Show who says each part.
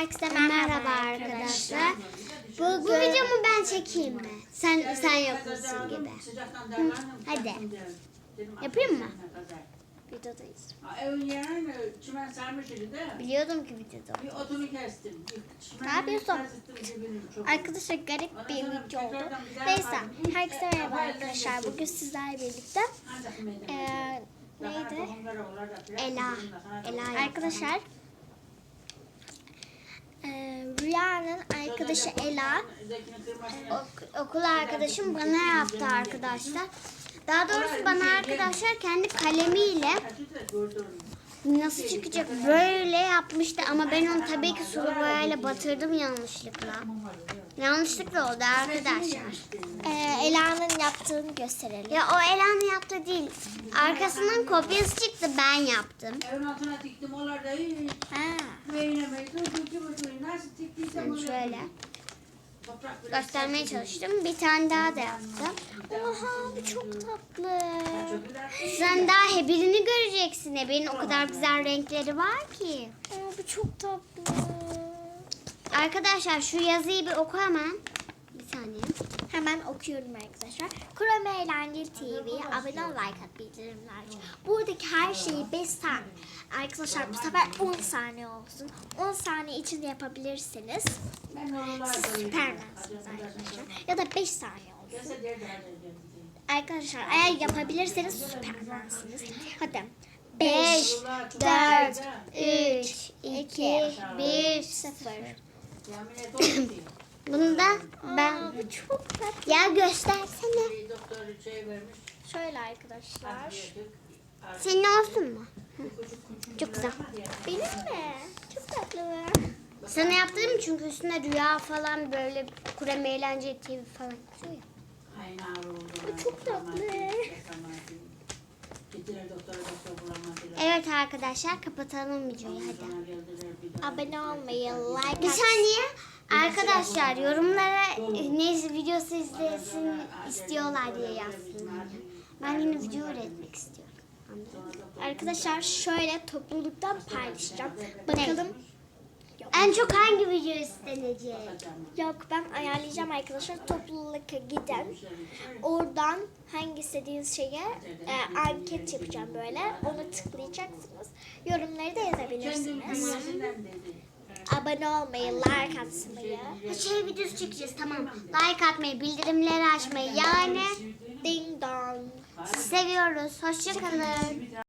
Speaker 1: Herkese
Speaker 2: Merhaba arkadaşlar.
Speaker 1: Bugün...
Speaker 2: Bu videomu ben çekeyim mi? Sen sen yapıyorsun gibi. hadi. Yapayım mı?
Speaker 1: videodayız.
Speaker 2: Biliyordum ki videoda.
Speaker 1: Ne yapıyorsun? Arkadaşlar garip bir video oldu. Neyse herkese merhaba arkadaşlar. Bugün sizlerle birlikte eee neydi?
Speaker 2: Ela. Ela
Speaker 1: Arkadaşlar Rüya'nın arkadaşı Ela.
Speaker 2: Ok- okul arkadaşım bana yaptı arkadaşlar. Daha doğrusu bana arkadaşlar kendi kalemiyle nasıl çıkacak böyle yapmıştı ama ben onu tabii ki sulu boyayla batırdım yanlışlıkla. Yanlışlıkla oldu arkadaşlar.
Speaker 1: eee, Ela'nın yaptığını gösterelim.
Speaker 2: Ya o Ela'nın yaptığı değil. Arkasından kopyası çıktı ben yaptım.
Speaker 3: Evin altına diktim onlar da iyi.
Speaker 1: Ha.
Speaker 3: Beynemeyi durdurdu bu Nasıl öyle
Speaker 2: şöyle. Göstermeye çalıştım. Bir tane daha da yaptım.
Speaker 1: Oha bu çok tatlı.
Speaker 2: Sen daha Hebir'ini göreceksin. Hebir'in o kadar güzel renkleri var ki.
Speaker 1: Aa, bu çok tatlı.
Speaker 2: Arkadaşlar şu yazıyı bir oku hemen. Bir saniye.
Speaker 1: Hemen okuyorum arkadaşlar. Kurame Eğlenceli TV'ye abone ol, like at, bildirimler aç. Buradaki her şeyi 5 saniye. Arkadaşlar bu sefer 10 saniye olsun. 10 saniye içinde yapabilirsiniz. Siz süpermensiniz arkadaşlar. Ya da 5 saniye olsun. Arkadaşlar eğer yapabilirseniz süpermensiniz. Hadi.
Speaker 2: 5,
Speaker 1: 5,
Speaker 2: 4,
Speaker 1: 4,
Speaker 2: 3, 2, 1,
Speaker 1: 0.
Speaker 3: Yemin et oldu ki.
Speaker 2: Bunu da ben...
Speaker 1: Aa, bu çok tatlı.
Speaker 2: Ya göstersene.
Speaker 3: Bir doktor vermiş.
Speaker 1: Şöyle arkadaşlar.
Speaker 2: Senin olsun mu? Çok güzel.
Speaker 1: Benim mi? Çok tatlı.
Speaker 2: Sana yaptırdım çünkü üstüne rüya falan böyle kurem eğlence TV falan yazıyor ya.
Speaker 1: Bu çok tatlı.
Speaker 2: Evet arkadaşlar kapatalım videoyu hadi.
Speaker 1: Abone olmayı, like
Speaker 2: Bir
Speaker 1: at.
Speaker 2: saniye arkadaşlar yorumlara ne videosu izlesin istiyorlar diye yazsınlar. Ben yine video üretmek istiyorum.
Speaker 1: Arkadaşlar şöyle topluluktan paylaşacağım. Bakalım.
Speaker 2: En çok hangi video istenecek?
Speaker 1: Yok ben ayarlayacağım arkadaşlar. Topluluğa giden. Oradan hangi istediğiniz şeye e, anket yapacağım böyle. Onu tıklayacaksınız. Yorumları da yazabilirsiniz. Abone olmayı, like atmayı.
Speaker 2: Şey videosu çekeceğiz tamam. Like atmayı, bildirimleri açmayı yani
Speaker 1: Ding dong.
Speaker 2: seviyoruz. Hoşçakalın.